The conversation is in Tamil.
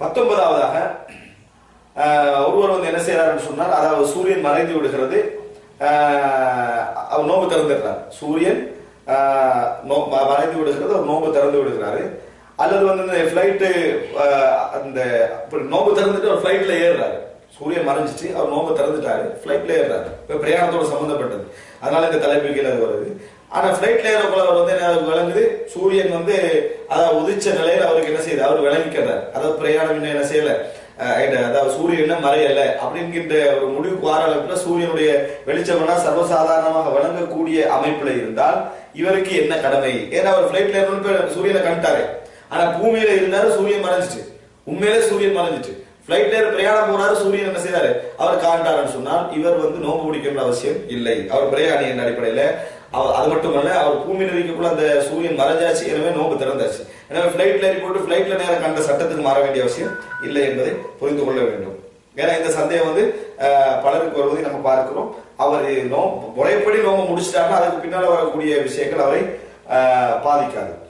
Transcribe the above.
பத்தொன்பதாவதாக ஒருவர் வந்து என்ன செய்யறாருன்னு சொன்னால் அதாவது சூரியன் மறைந்து விடுகிறது அவர் நோம்பு திறந்துடுறார். சூரியன் நோ- மறைந்து விடுகிறது அவர் நோம்பு திறந்து விடுகிறாரு. அல்லது வந்து இந்த ஃபிளைட்டு அந்த நோம்பு திறந்துட்டு அவர் ஃபிளைட்ல ஏறுறாரு. சூரியன் மறைஞ்சிச்சு அவர் நோம்பு திறந்துட்டாரு ஃபிளைட்ல ஏறுறாரு. இப்போ பிரயாணத்தோட சம்மந்தப்பட்டது அதனால இந்த தலைப்பு கீழே அது வருது. ஆனா ஃபிளைட்ல ஏறக்குள்ள அவர் வந்து என்ன விளங்குது? சூரியன் வந்து அதாவது உதிச்ச நிலையில அவருக்கு என்ன செய்யுது? அவர் விளங்கிக்கிறார். அதாவது பிரயாணம் இன்னும் என்ன செய்யல. அதாவது சூரியன் இன்னும் மறையல. அப்படிங்கிற ஒரு முடிவுக்கு வார அளவுல சூரியனுடைய வெளிச்சம்னா சர்வசாதாரணமாக விளங்கக்கூடிய அமைப்புல இருந்தால் இவருக்கு என்ன கடமை? ஏன்னா அவர் பிளைட்ல ஏறணும் சூரியனை கண்டாரு. ஆனா பூமியில இருந்தாரு சூரியன் மறைஞ்சிட்டு உண்மையிலே சூரியன் மறைஞ்சிட்டு பிளைட்ல பிரயாணம் போனாரு சூரியன் என்ன செய்யறாரு அவர் காண்டாருன்னு சொன்னால் இவர் வந்து நோம்பு பிடிக்கின்ற அவசியம் இல்லை. அவர் பிரயாணி என்ற அடிப்படையில அவர் அது மட்டுமல்ல அவர் பூமியில் இருக்கக்குள்ள அந்த சூரியன் மறைஞ்சாச்சு. எனவே நோம்பு திறந்தாச்சு. எனவே ஃப்ளைட்ல ஏறி போட்டு பிளைட்ல நேரம் கண்ட சட்டத்துக்கு மாற வேண்டிய அவசியம் இல்லை என்பதை புரிந்து கொள்ள வேண்டும். ஏன்னா இந்த சந்தேகம் வந்து பலருக்கு வருவதை நம்ம பார்க்கிறோம். அவர் நோ முறைப்படி நோம்பு முடிச்சிட்டாருன்னா அதுக்கு பின்னால் வரக்கூடிய விஷயங்கள் அவரை பாதிக்காது.